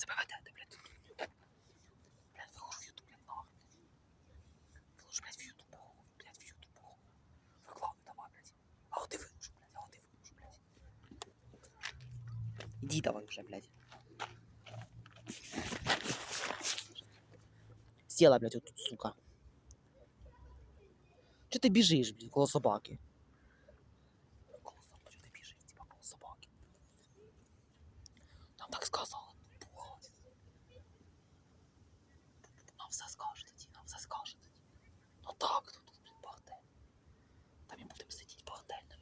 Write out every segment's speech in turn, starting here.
себе ведете, блядь? Блядь, виложу в Ютуб, нахуй. Виложу, блядь, в Ютуб, похуй, блядь, в Ютуб, похуй. Викладуй давай, блядь. А от ти виложу, блядь, а от ти виложу, блядь. Іди давай вже, блядь. Села, блядь, отут, сука. Чого ти біжиш, блядь, коло собаки? Все скаже тоді, нам все скаже тоді. Ну так, тут, блядь, бордель. Там і будемо сидіти бордельно.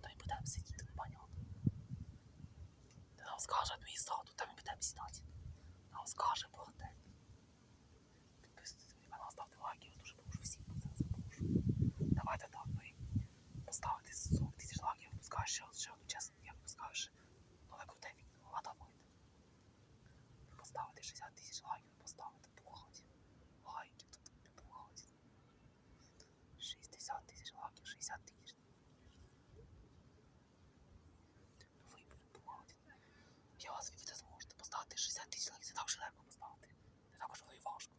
Там і будемо сидіти, ну понятно. Та нам скаже адміністратор, там і будемо сідати. Нам скаже бордель. Підписуйтесь на канал, я дуже прошу запрошую. Давайте так, ви поставите 40 тисяч лайків, пускай ще, ще одну чесно, я пускаю ще нове круте а давайте. Поставити 60 тисяч лайків, поставити похоть. Лайків тут не похоть. 60 тисяч лайків, 60 тисяч. Ви будете похоть. Я вас ви це зможете поставити 60 тисяч лайків, це так же легко поставити. Не так уж воно і важко.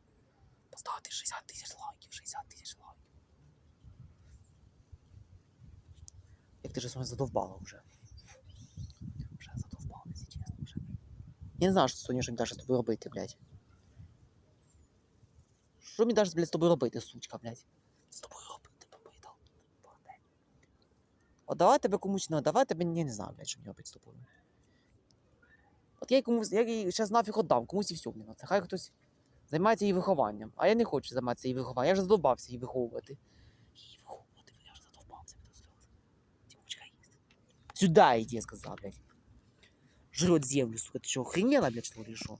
Поставити 60 тисяч лайків, 60 тисяч лайків. Як ти ж мене задовбала вже. Вже задовбала, якщо чесно, вже. Я не знаю, що Соня, що мені далі з тобою робити, блядь. Що мені далі, блядь, з тобою робити, сучка, блядь? З тобою робити, побитал. От давай тебе комусь, ну, давай тебе, я не знаю, блядь, що мені робити з тобою. От я їй комусь, я їй зараз нафіг віддам, комусь і все, блін. Це хай хтось займається її вихованням. А я не хочу займатися її вихованням. Я вже задовбався її виховувати. Її виховувати, я вже задовбався від сльоз. Сюда иди, я сказав, блядь. Жрет землю, сука. Ты что, охренела, блядь, що ли, что?